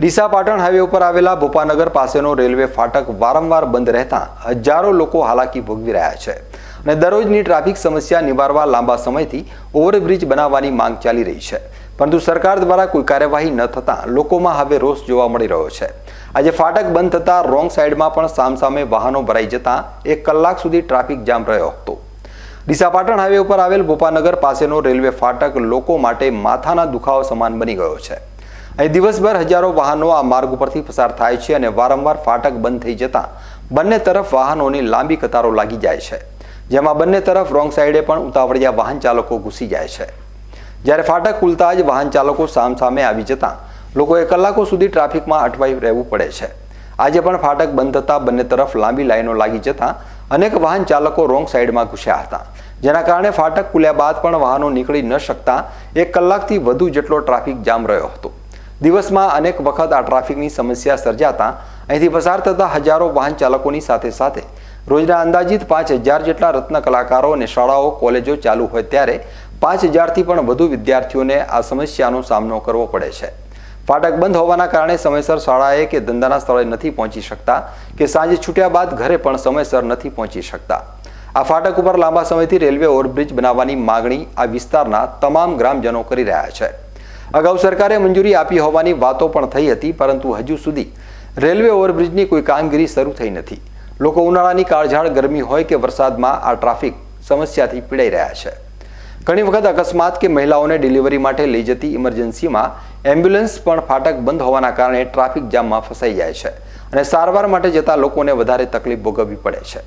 Deesa Patan highway ઉપર આવેલા Bhopanagar પાસેનો railway ફાટક વારંવાર બંધ રહેતા હજારો લોકો હાલાકી ભોગવી રહ્યા છે અને દરરોજની ટ્રાફિક સમસ્યા નિવારવા લાંબા સમયથી ઓવરબ્રિજ બનાવવાની માંગ ચાલી રહી છે. પરંતુ સરકાર દ્વારા કોઈ કાર્યવાહી ન થતાં લોકોમાં હવે રોષ જોવા મળી રહ્યો છે. આજે ફાટક બંધ થતાં રોંગ સાઈડમાં પણ સામસામે વાહનો ભરાઈ જતાં એક કલાક સુધી ટ્રાફિક જામ રહ્યો હતો. ડીસા પાટણ હાઈવે ઉપર આવેલ ભોપાનગર પાસેનો રેલવે ફાટક લોકો માટે માથાના દુખાવા સમાન બની ગયો છે. અહીં દિવસભર હજારો વાહનો આ માર્ગ ઉપરથી પસાર થાય છે અને વારંવાર ફાટક બંધ થઈ જતાં બંને તરફ વાહનોની લાંબી કતારો લાગી જાય છે. જેમાં બંને તરફ રોંગ સાઈડે પણ ઉતાવળિયા વાહન ચાલકો ઘૂસી જાય છે. જ્યારે ફાટક ખુલતા જ વાહન ચાલકો સામસામે આવી જતાં લોકોએ કલાકો સુધી ટ્રાફિકમાં અટવાઈ રહેવું પડે છે. આજે પણ ફાટક બંધ થતાં બંને તરફ લાંબી લાઈનો લાગી જતાં અનેક વાહન ચાલકો રોંગ સાઈડમાં ઘૂસ્યા હતા. જેના કારણે ફાટક ખુલ્યા બાદ પણ વાહનો નીકળી ન શકતા એક કલાકથી વધુ જેટલો ટ્રાફિક જામ રહ્યો હતો. દિવસમાં અનેક વખત આ ટ્રાફિકની સમસ્યા સર્જાતા અહીંથી પસાર થતા હજારો વાહન ચાલકોની સાથે સાથે રોજના અંદાજિત પાંચ હજાર જેટલા રત્ન કલાકારો અને શાળાઓ, કોલેજો ચાલુ હોય ત્યારે પાંચ હજારથી પણ વધુ વિદ્યાર્થીઓને આ સમસ્યાનો સામનો કરવો પડે છે. ફાટક બંધ હોવાના કારણે સમયસર શાળાએ કે ધંધાના સ્થળે નથી પહોંચી શકતા કે સાંજે છૂટ્યા બાદ ઘરે પણ સમયસર નથી પહોંચી શકતા. આ ફાટક ઉપર લાંબા સમયથી રેલવે ઓવરબ્રિજ બનાવવાની માગણી આ વિસ્તારના તમામ ગ્રામજનો કરી રહ્યા છે. અગાઉ સરકારે મંજૂરી આપી હોવાની વાતો પણ થઈ હતી, પરંતુ હજુ સુધી રેલવે ઓવરબ્રિજની કોઈ કામગીરી શરૂ થઈ નથી. લોકો ઉનાળાની કાળઝાળ ગરમી હોય કે વરસાદમાં આ ટ્રાફિક સમસ્યાથી પીડાઈ રહ્યા છે. ઘણી વખત અકસ્માત કે મહિલાઓને ડિલિવરી માટે લઈ જતી ઇમરજન્સીમાં એમ્બ્યુલન્સ પણ ફાટક બંધ હોવાના કારણે ટ્રાફિક જામમાં ફસાઈ જાય છે અને સારવાર માટે જતા લોકોને વધારે તકલીફ ભોગવવી પડે છે.